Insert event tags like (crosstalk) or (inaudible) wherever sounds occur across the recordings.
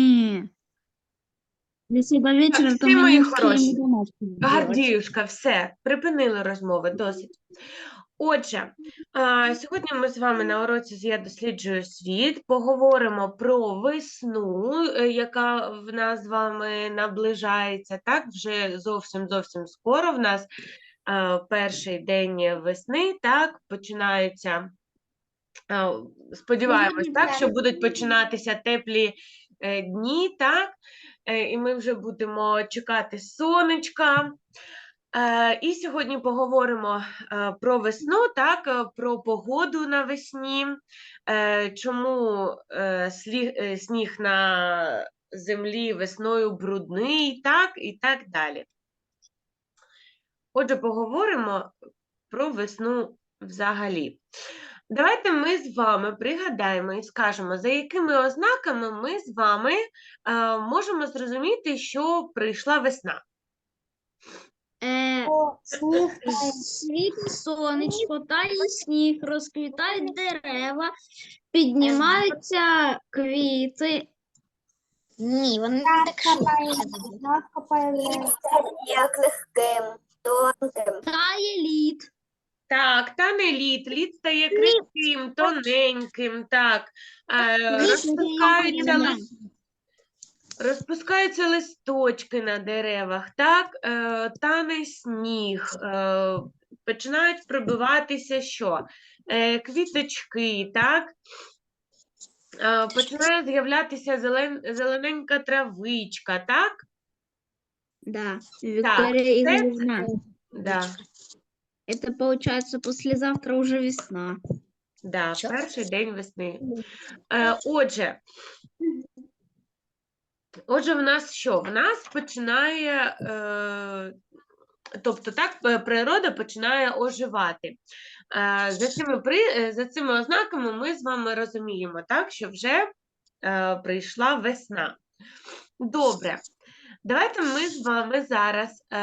Не. Если до вечера, то всі мої не хороші. Гардіюшка, все, припинили розмови, досить. Отже, а, сьогодні ми з вами на уроці з «Я досліджую світ поговоримо про весну, е, яка в нас з вами наближається. Так, вже зовсім зовсім скоро в нас е, перший день весни, так, починаються. е, Сподіваємось, так, що будуть починатися теплі дні, так, е, і ми вже будемо чекати сонечка. Е, І сьогодні поговоримо е, про весну, так, е, про погоду навесні, е, чому е, е, сніг на землі весною брудний, так, і так далі. Отже, поговоримо про весну взагалі. Давайте ми з вами пригадаємо і скажемо, за якими ознаками ми з вами е, можемо зрозуміти, що прийшла весна. Е, Світить сонечко, тає сніг, розквітають дерева, піднімаються квіти. Ні, вони так як легким, тонким. Тає лід. Так, та не лід, лід стає крихким, тоненьким, так. Е, розпускаються, лис- розпускаються листочки на деревах, так, е, тане сніг, е, починають пробиватися що? Е, квіточки, так. Е, починає з'являтися зелен, зелененька травичка, так? Да, Виктория це-. Да, Это получается послезавтра уже весна. да, Що? перший день весни. Е, отже, отже, в нас що? В нас починає, е, тобто так, п- природа починає оживати. Е, за, цими при, е, за цими ознаками ми з вами розуміємо, так, що вже е, прийшла весна. Добре. Давайте ми з вами зараз е,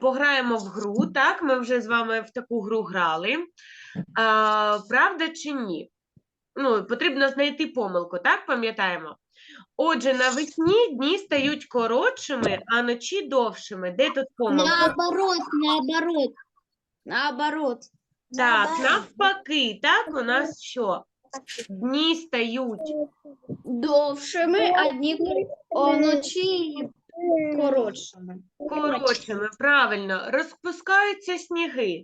пограємо в гру. Так, ми вже з вами в таку гру грали. Е, правда чи ні? Ну, потрібно знайти помилку, так пам'ятаємо? Отже, навесні дні стають коротшими, а ночі довшими. Де тут помилка? Наоборот, наоборот. Наоборот. Так, навпаки, так, у нас що? Дні стають Довшими, а дні о, вночі коротшими. коротшими, правильно, розпускаються сніги.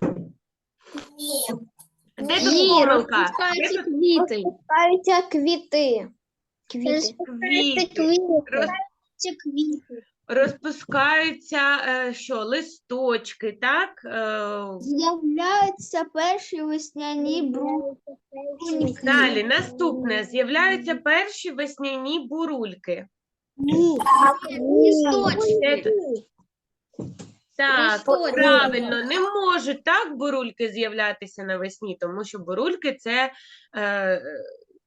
Де тут Ні, помилка? розпускаються тут квіти. Паються квіти. Квіти. квіти? Роз- Розпускаються е, що, листочки, так? Е, З'являються перші весняні бруньки. Далі, наступне. З'являються перші весняні бурульки. Листочки. Так, Листочки. правильно, не можуть так бурульки з'являтися навесні, тому що бурульки це е,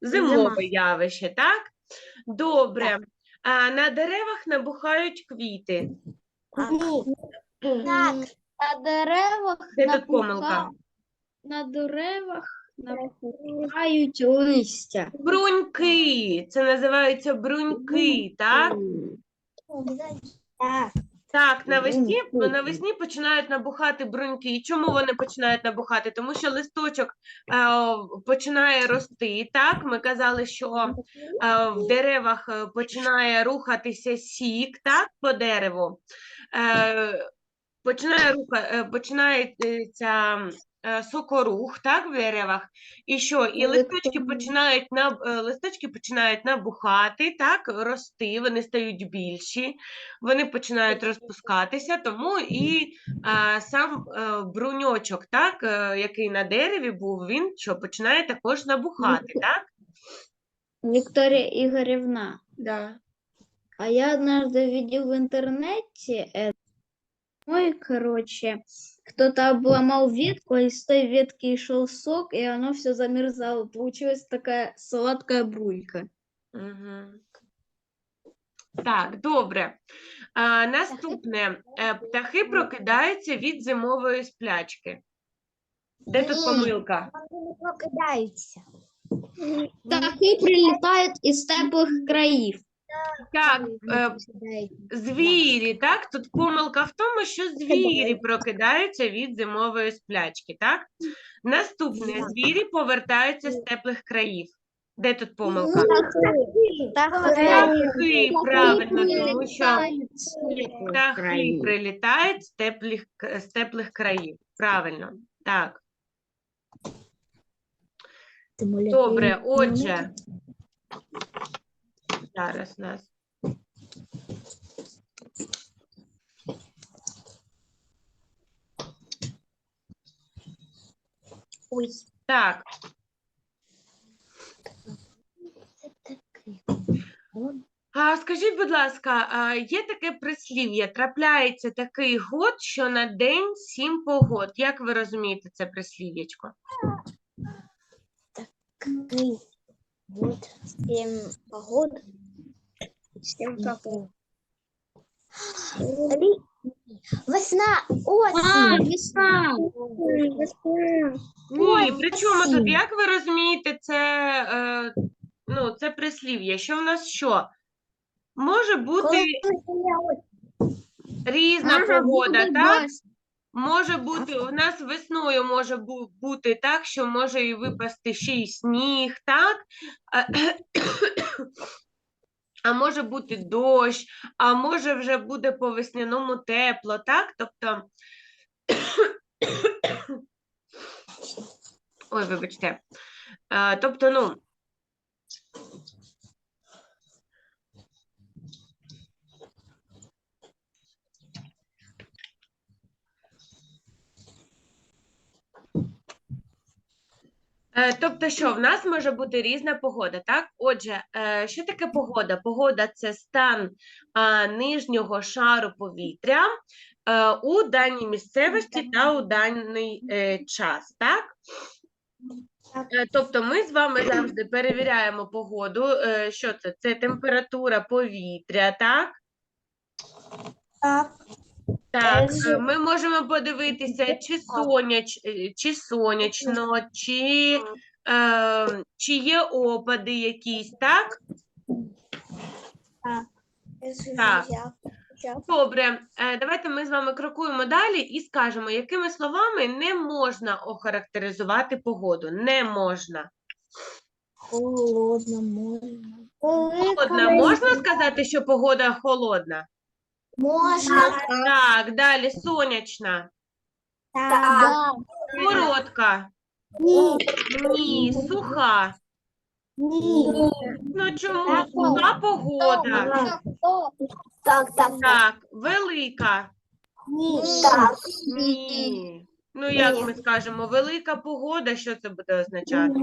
зимове явище, так? Добре. А на деревах набухають квіти. Так. На деревах Де тут помилка? на деревах напухають листя. Бруньки. Це називаються бруньки, так? Так. Так, навесні, навесні починають набухати бруньки. І чому вони починають набухати? Тому що листочок е, починає рости. Так, ми казали, що е, в деревах е, починає рухатися сік, так, по дереву. Е, починає руха, е, починається е, сокорух, так, в деревах. І що? І листочки починають наб, е, листочки починають набухати, так, рости, вони стають більші, вони починають розпускатися, тому і е, сам е, бруньочок, так, е, який на дереві був, він що починає також набухати, так? Виктория Игоревна, Да. а я однажды видел в интернете, э, ой, короче, кто-то обломал ветку, а из той ветки шел сок, и оно все замерзало. Получилась такая сладкая брулька. Угу. Так, добре. А, наступне. Е, Птахи прокидаються від зимової сплячки. Де тут Ні. помилка? Вони не прокидаються. Птахи прилітають із теплих країв. Так, е, звірі, так? Тут помилка в тому, що звірі прокидаються від зимової сплячки, так? Наступне. Звірі повертаються з теплих країв. Де тут помилка? Птахи, правильно, тому що птахи прилітають з теплих, з теплих країв. Правильно, так. Добре, отже. Зараз нас. Ой. Так, а скажіть, будь ласка, а є таке прислів'я, трапляється такий год, що на день сім погод. Як ви розумієте це прислів'ячко? Вот семь погод. Семь погод. Весна, осінь. весна. Ні, при чому тут, осінь. як ви розумієте, це, е, ну, це прислів'я? Що в нас що? Може бути різна погода, так? Може бути, у нас весною може бу- бути так, що може і випасти ще й сніг, так? А, а може бути дощ, а може вже буде по весняному тепло, так? Тобто. (coughs) Ой, вибачте. Е, Тобто, ну. Тобто, що в нас може бути різна погода, так? Отже, е, що таке погода? Погода це стан нижнього шару повітря е, у даній місцевості та у даний е, час, так? Е, Тобто ми з вами завжди перевіряємо погоду. Е, Що це? Це температура повітря, так? Так. Так, Е, е, ми можемо подивитися, чи соняч, е, чи сонячно, чи, е, чи є опади якісь, так? Так. Добре, е, давайте ми з вами крокуємо далі і скажемо, якими словами не можна охарактеризувати погоду. Не можна. Холодно, можна. Холодна. Можна сказати, що погода холодна? Можна. Так, далі сонячна, Так. коротка, Ні. ні, суха. Ні. Ну чому? Суха погода. Так, так, Так, велика. Ні. Так. Ні. Ну, як Ні. ми скажемо, велика погода, що це буде означати?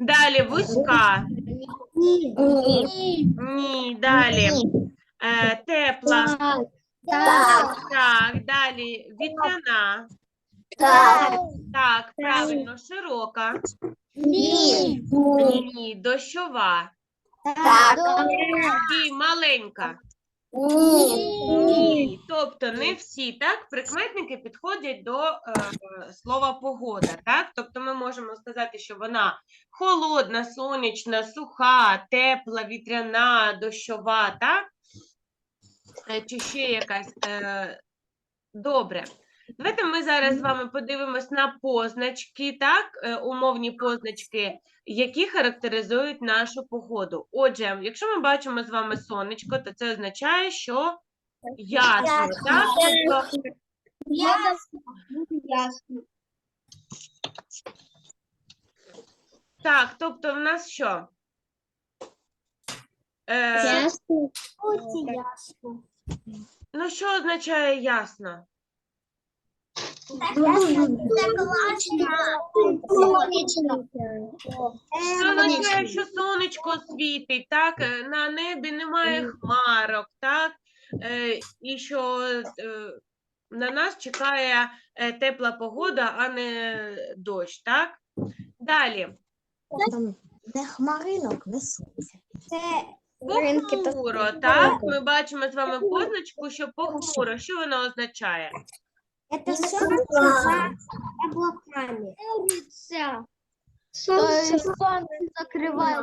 Далі вузька. Ні. Ні, далі. Е, тепла. Так. Так, далі вітряна. Так. Так, правильно, широка. Ні. Ні, дощова. Так. І маленька. Ні. Тобто не всі так прикметники підходять до е, слова погода. Так? Тобто ми можемо сказати, що вона холодна, сонячна, суха, тепла, вітряна, дощова, так? Е, Чи ще якась. Е, добре. Давайте ми зараз з вами подивимось на позначки, так, е, умовні позначки, які характеризують нашу погоду. Отже, якщо ми бачимо з вами сонечко, то це означає, що ясно, так? Тобто, так, тобто в нас що? Е, ну, що означає ясно? Це означає, що сонечко світить, так? е, На небі немає хмарок, так? Е, і що е, на нас чекає е, тепла погода, а не дощ, так? Далі. Де хмаринок, не сонця. Похмуро, так? Ми бачимо з вами позначку, що похмуро. Що воно означає? Это сонце за облаками. Сонце сонце закриває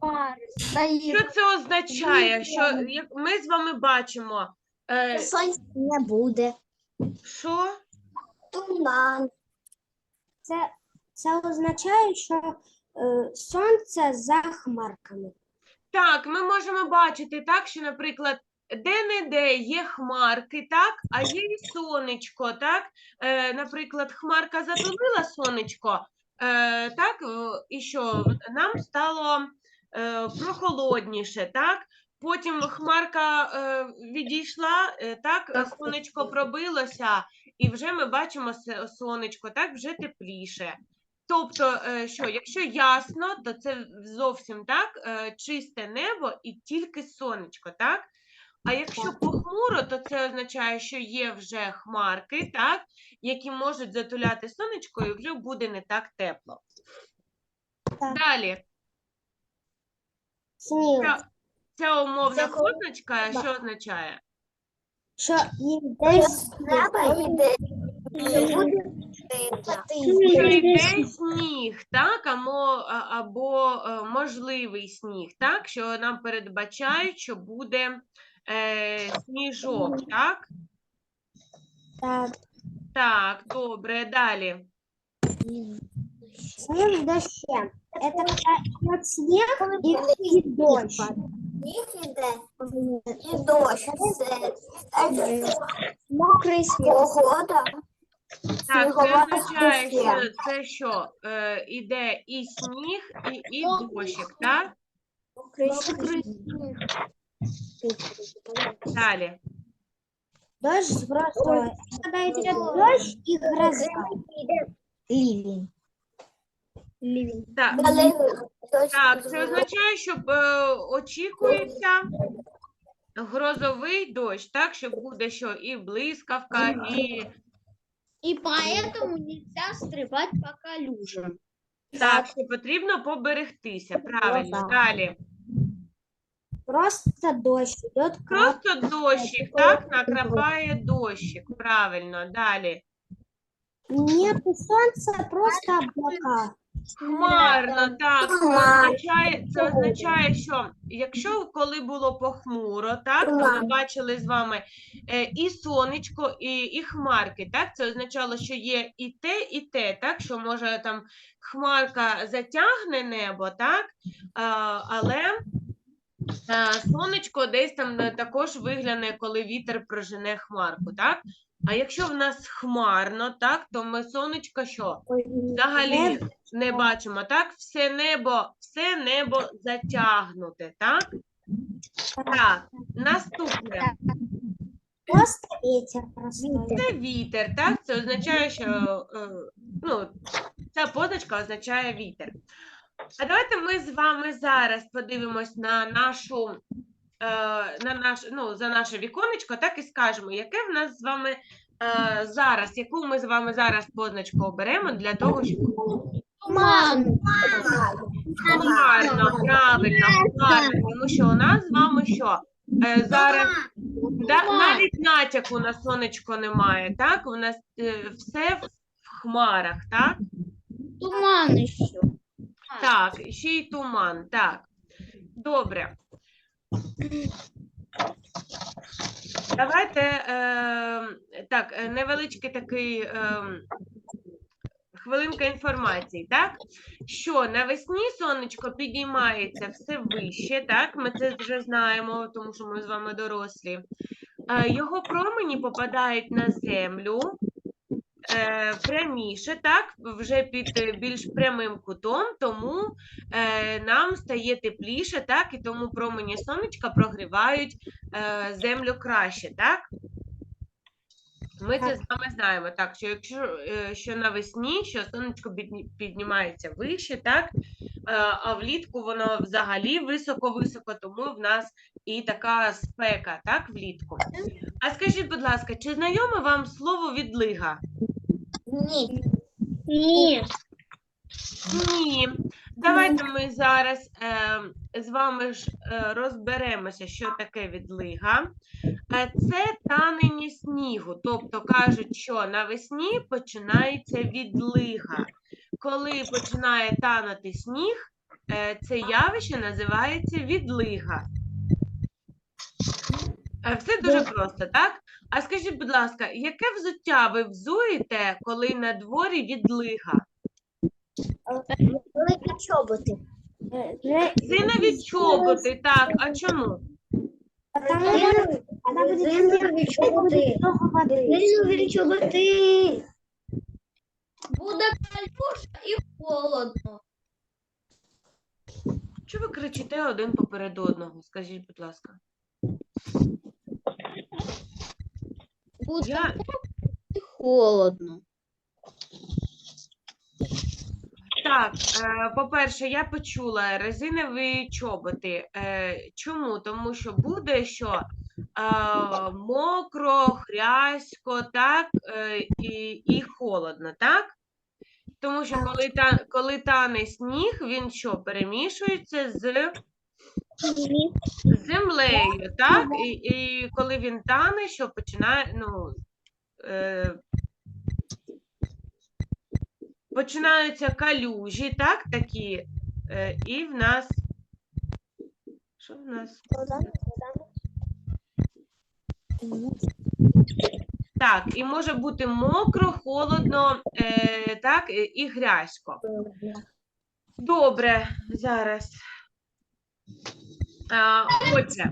хмари. Стоїть. Що це означає? Що як ми з вами бачимо, е, Сонця не буде. що? Туман. Це, це означає, що е, сонце за хмарками. Так, ми можемо бачити так, що, наприклад, де-не-де є хмарки, так, а є і сонечко, так? Е, наприклад, хмарка затулила сонечко, е, так, і що нам стало е, прохолодніше, так? Потім хмарка е, відійшла, е, так, сонечко пробилося, і вже ми бачимо сонечко, так, вже тепліше. Тобто, е, що, якщо ясно, то це зовсім так, е, чисте небо і тільки сонечко, так? А якщо похмуро, то це означає, що є вже хмарки, так, які можуть затуляти сонечко, і вже буде не так тепло. Так. Далі, Сніг. ця, ця умовна Це коли- позначка, що означає? Що йде Треба йде. Що йде сніг, так, або, або е, можливий сніг, так, що нам передбачають, що буде е, сніжок, так? Так. Так, добре, далі. Снег с дождем. Это когда идет снег и, и дождь. Сніг і дощ. Це Мокрый снег. погода. Так, це означає, що це що? Е, іде і сніг, і, і дощик, так? Далі. Дождь просто. Когда идет дождь и гроза. Ливень. Ливень. Так, так, це означає, що е, очікується грозовий дощ, так, що буде що і блискавка, і И поэтому нельзя стрибать по калюжам. так, що потрібно поберегтися. Правильно. так. Далі. Просто дощ идет. Просто дощик, так, накрапає дощик. Правильно. Далі. Нет солнца, просто облака. Хмарно, так. Це означає, це означає, що якщо коли було похмуро, так, то ми бачили з вами е, і сонечко, і, і хмарки. Так, це означало, що є і те, і те, так, що може там хмарка затягне небо, так, але сонечко десь там також вигляне, коли вітер прожене хмарку, так. А якщо в нас хмарно, так, то ми сонечко що? Взагалі не бачимо, так? Все небо, все небо затягнуте, так? Так, наступне. Просто ветер простой. Це вітер, так? Це означає, що е, ну, ця позначка означає вітер. А давайте ми з вами зараз подивимось на нашу, на наш, ну, за наше віконечко, так і скажемо, яке в нас з вами е, зараз, яку ми з вами зараз позначку оберемо для того, щоб Туман. Гарно, правильно, гарно, тому що у нас з вами що? Е, зараз да, навіть натяку на сонечко немає, так? У нас е, все в хмарах, так? Туман еще. Так, ще й туман, так. Добре. Давайте е, так, е, невеличкий такий е, хвилинка інформації, так? Що навесні сонечко підіймається все вище, так? Ми це вже знаємо, тому що ми з вами дорослі. Його промені попадають на землю е, пряміше, так, вже під більш прямим кутом, тому е, нам стає тепліше, так, і тому промені сонечка прогрівають е, землю краще, так? Ми це з вами знаємо, так, що якщо е, що навесні, що сонечко піднімається вище, так, е, а влітку воно взагалі високо-високо, тому в нас і така спека, так, влітку. А скажіть, будь ласка, чи знайоме вам слово відлига? Ні. Нет. Ні. Давайте ми зараз е, з вами ж е, розберемося, що таке відлига. Е, це танення снігу. Тобто кажуть, що навесні починається відлига. коли починає танути сніг, е, це явище називається відлига. Е, Все дуже просто, так? А скажіть, будь ласка, яке взуття ви взуєте, коли на дворі відлига? Великі чоботи. Зинові чоботи, так, а чому? Резинові чоботи. Резинові чоботи. Буде калюша і холодно. Чого ви кричите один поперед одного? Скажіть, будь ласка. Я, і холодно. Так, е, по-перше, я почула резинові чоботи. Е, чому? Тому що буде що е, мокро, хрясько, так, е, і, і холодно, так? Тому що коли, та, коли тане сніг, він що, перемішується з землею, так? І, і коли він тане, що починає, ну, е, починаються калюжі, так, такі, е, і в нас. Що в нас? Так, і може бути мокро, холодно, е, так, і- грязько. Добре, зараз. Отже.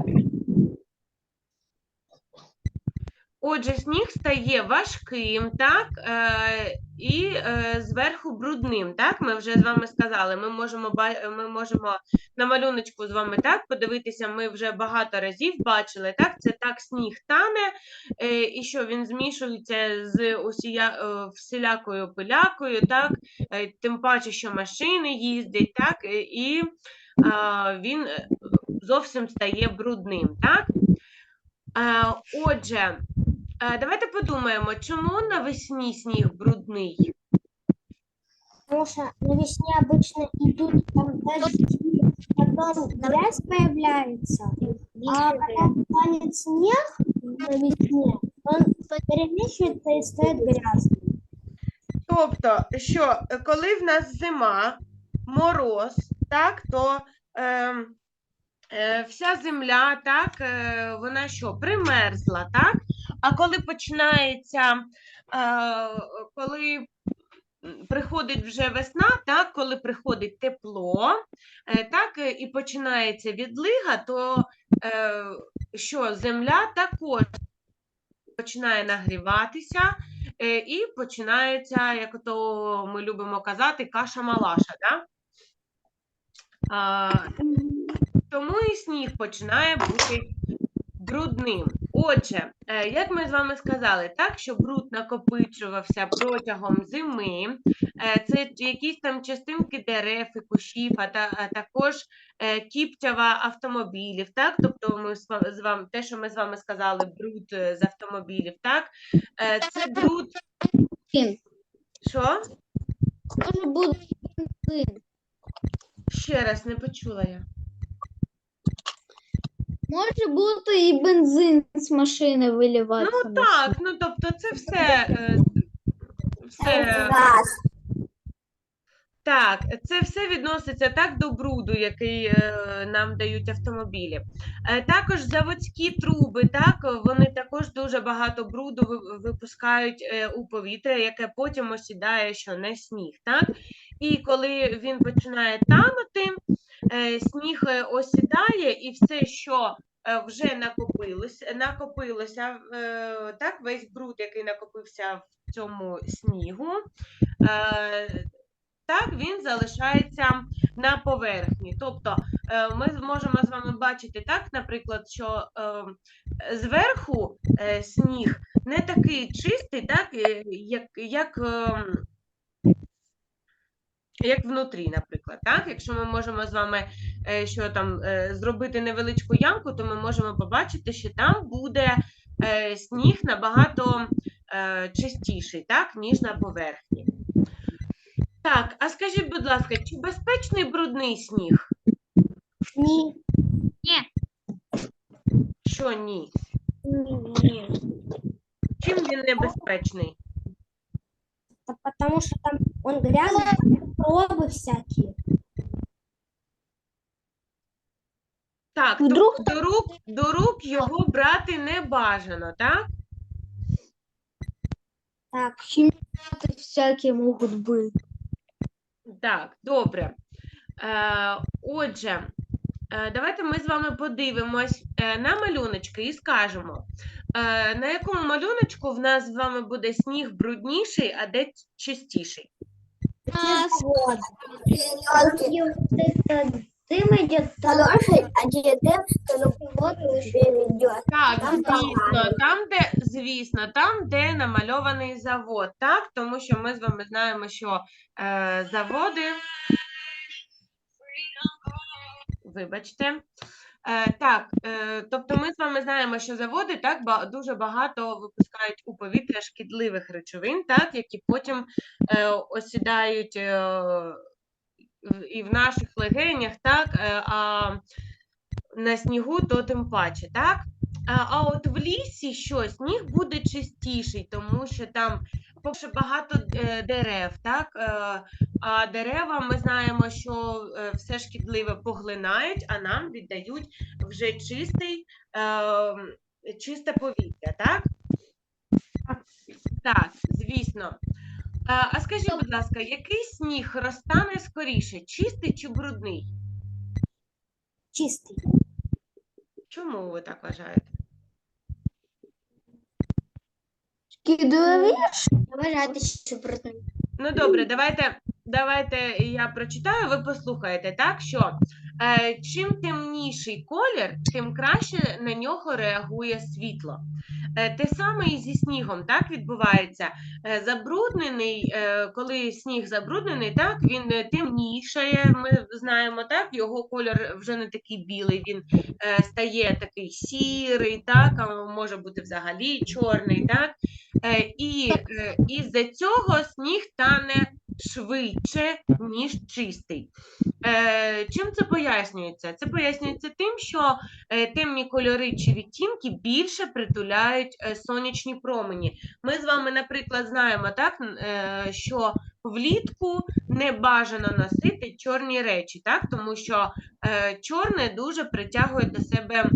Отже, сніг стає важким, так, е, і е, зверху брудним, так, ми вже з вами сказали, ми можемо, ми можемо на малюночку з вами так подивитися, ми вже багато разів бачили, так, це так сніг тане, е, і що він змішується з усія, е, всілякою пилякою, так, е, тим паче, що машини їздять, так, е, і а, він е, зовсім стає брудним, так? Е, Отже, е, давайте подумаємо, чому навесні сніг брудний? Потому что на весне обычно идут там дожди, потом грязь появляется, а потом падает снег на весне, он перемешивается и стает грязным. Тобто, що е, коли в нас зима, мороз, так, то е, е, вся земля, так, е, вона що, примерзла, так? А коли починається, е, коли приходить вже весна, так, коли приходить тепло, е, так, е, і починається відлига, то е, що земля також починає нагріватися, Е, і починається, як то ми любимо казати, каша-малаша, да? Тому і сніг починає бути брудним. Отже, е, як ми з вами сказали, так, що бруд накопичувався протягом зими, е, це якісь там частинки дерев і кущів, а, та, а також е, кіптява автомобілів, так, тобто ми з вами, те, що ми з вами сказали, бруд з автомобілів, так, це бруд, що? Може бути. Ще раз не почула я. Може бути і бензин з машини виліватися. Ну так, ну тобто це все. е, все так, це все відноситься так до бруду, який е, нам дають автомобілі. Е, також заводські труби, так, вони також дуже багато бруду ви- випускають е, у повітря, яке потім осідає, що не сніг. Так? І коли він починає танути, е, сніг е, осідає, і все, що е, вже накопилося, накопилося е, так, весь бруд, який накопився в цьому снігу, е, так, він залишається на поверхні. Тобто е, ми зможемо з вами бачити так, наприклад, що е, зверху е, сніг не такий чистий, так, е, як, як, ем, як внутрі, наприклад. Так? Якщо ми можемо з вами е, що там, е, зробити невеличку ямку, то ми можемо побачити, що там буде е, сніг набагато чистіший, так, ніж на поверхні. Так, а скажіть, будь ласка, чи безпечний брудний сніг? Не, Що ні? не, Чим він небезпечний? потому что там Он грязный, пробы всякие. Так, Вдруг тобто до рук, до рук його брати не бажано, так? Так, Химикаты всякие могут быть. Так, добре. Е, отже, е, давайте ми з вами подивимось е, на малюночки і скажемо, е, на якому малюночку в нас з вами буде сніг брудніший, а де чистіший. дым идет, Хороший, а диадем, то на воду тебе ведет. Так, Там звісно, там, де, звісно, там, де намальований завод, так? Тому що ми з вами знаємо, що е, заводи. Вибачте. Е, так, е, тобто ми з вами знаємо, що заводи так ба- дуже багато випускають у повітря шкідливих речовин, так, які потім е, осідають е, і в наших легенях, так, е, а на снігу то тим паче, так? А, а от в лісі що, сніг буде чистіший, тому що там по-перше, багато е, дерев, так? Е, а дерева ми знаємо, що е, все шкідливе поглинають, а нам віддають вже чистий, чисте повітря, так? Так, звісно. А, скажіть, будь ласка, який сніг розтане скоріше, чистий чи брудний? Чистый. Чому ви так вважаєте? Скидываю Вважати, що брудний. Ну добре, давайте, давайте я прочитаю, ви послухаєте, так? Що чим темніший колір, тим краще на нього реагує світло. Е, те саме і зі снігом так відбувається. Е, забруднений, е, коли сніг забруднений, так він е, темнішає. Ми знаємо, так його колір вже не такий білий, він е, стає такий сірий, так, а може бути взагалі чорний, так. Е, і е, із-за цього сніг тане швидше, ніж чистий. Е, чим це пояснюється? Це пояснюється тим, що е, темні кольори чи відтінки більше притуляють е, сонячні промені. Ми з вами, наприклад, знаємо, так, е, що влітку не бажано носити чорні речі, так, тому що е, чорне дуже притягує до себе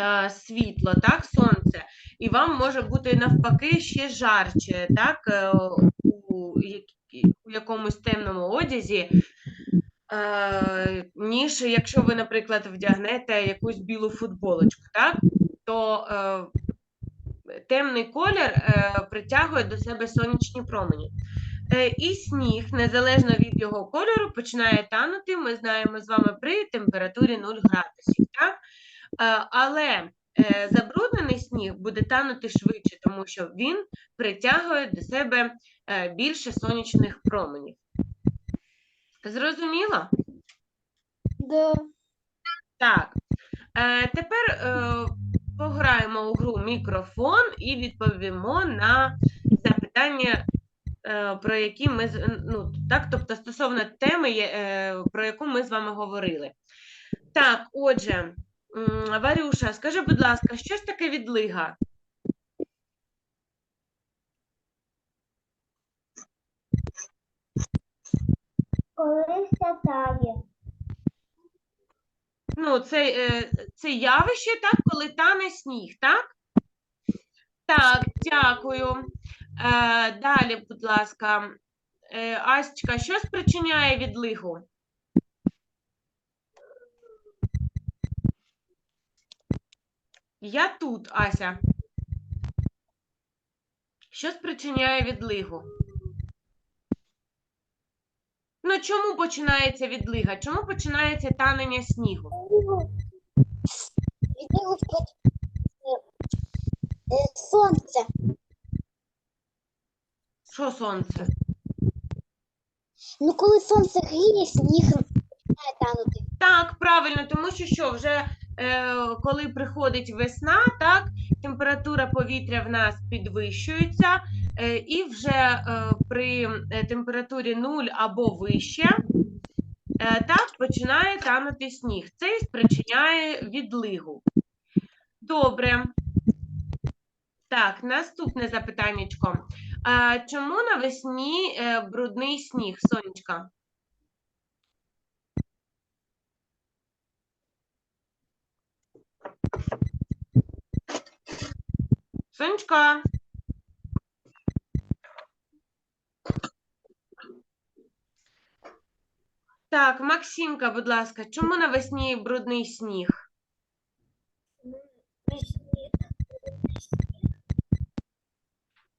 е, світло, так, сонце і вам може бути навпаки ще жарче, так, у, у якомусь темному одязі, е, ніж якщо ви, наприклад, вдягнете якусь білу футболочку, так, то е, темний колір е, притягує до себе сонячні промені. Е, І сніг, незалежно від його кольору, починає танути. Ми знаємо з вами при температурі 0 градусів. Так? Е, Але забруднений сніг буде танути швидше, тому що він притягує до себе е, більше сонячних променів. Зрозуміло? Да. Так. Е, тепер е, пограємо у гру мікрофон і відповімо на запитання, е, про які ми ну, так, тобто стосовно теми, е, про яку ми з вами говорили. Так, отже, м, Варюша, скажи, будь ласка, що ж таке відлига? Коли тає. Ну, це, е, це явище, так, коли тане сніг, так? Так, дякую. Е, далі, будь ласка, е, Асечка, що спричиняє відлигу? Я тут, Ася. Що спричиняє відлигу? Ну, чому починається відлига? Чому починається танення снігу? Відео сонце. Що сонце? Ну, коли сонце гріє, сніг починає танути. Так, правильно, тому що що вже коли приходить весна, так, температура повітря в нас підвищується, е, і вже е, при е, температурі 0 або вище, е, так, починає танути сніг. Це і спричиняє відлигу. Добре. Так, наступне запитаннячко. Чому навесні е, брудний сніг, Сонечка? Сонечка. Так, Максимка, будь ласка, чому навесні брудний сніг?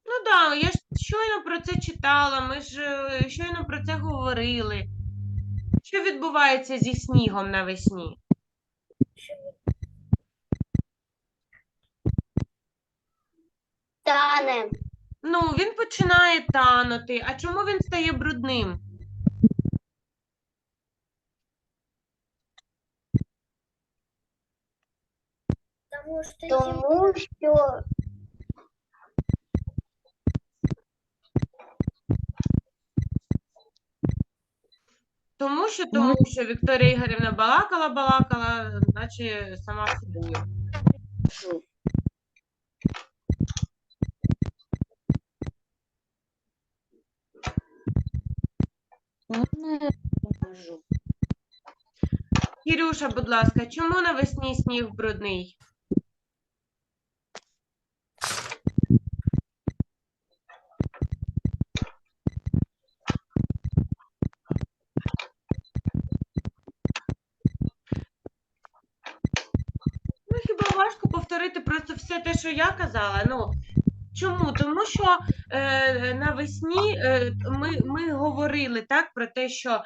Ну да, я ж щойно про це читала, ми ж е, щойно про це говорили. Що відбувається зі снігом навесні? Тане. Ну, він починає танути. А чому він стає брудним? Потому что Тому що Тому що, тому що Вікторія Ігорівна балакала, балакала, наче сама собою. Можна я? Кірюша, будь ласка, чому навесні сніг брудний? Ну, хіба важко повторити просто все те, що я казала? Ну, чому? Тому що навесні е, ми, ми говорили так про те, що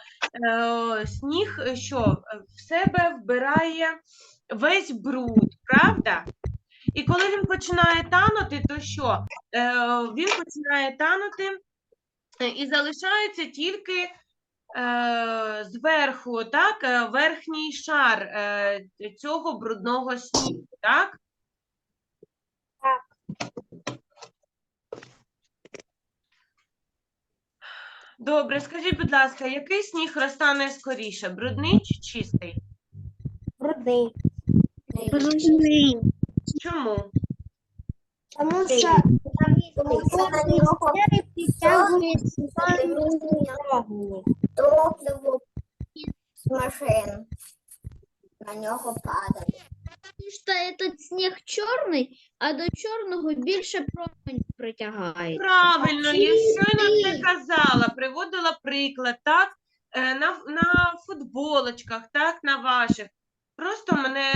е, сніг е, що е, в себе вбирає весь бруд, правда? І коли він починає танути, то що? Е, він починає танути е, і залишається тільки е, зверху, так, е, верхній шар е, цього брудного снігу, так? Добре, скажіть, будь ласка, який сніг розтане скоріше, брудний чи чистий? брудный. Чому? Потому что брудный серый притягивает брудный топливо з машин на нього падає. Що этот сніг чорний, а до чорного більше промень притягає. Правильно, я щойно це казала, приводила приклад, так? Е, На, на футболочках, так, на ваших. Просто мене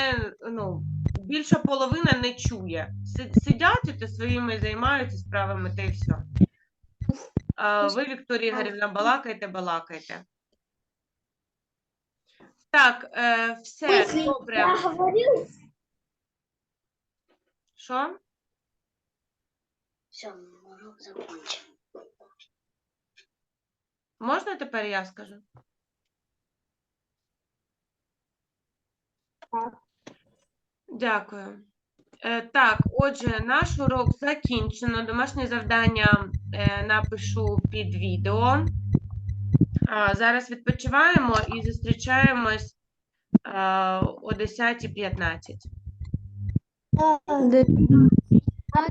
ну, більша половина не чує. Си- Сидять то своїми займаються справами, та й все. А ви, Вікторія Ігорівна, балакайте, балакайте. Так, е, все, добре. говорив. Що? Все, урок закончен. Можна тепер я скажу? Дякую. Е, так, отже, наш урок закінчено. Домашнє завдання е, напишу під відео. А, зараз відпочиваємо і зустрічаємось е, о 10.15. А там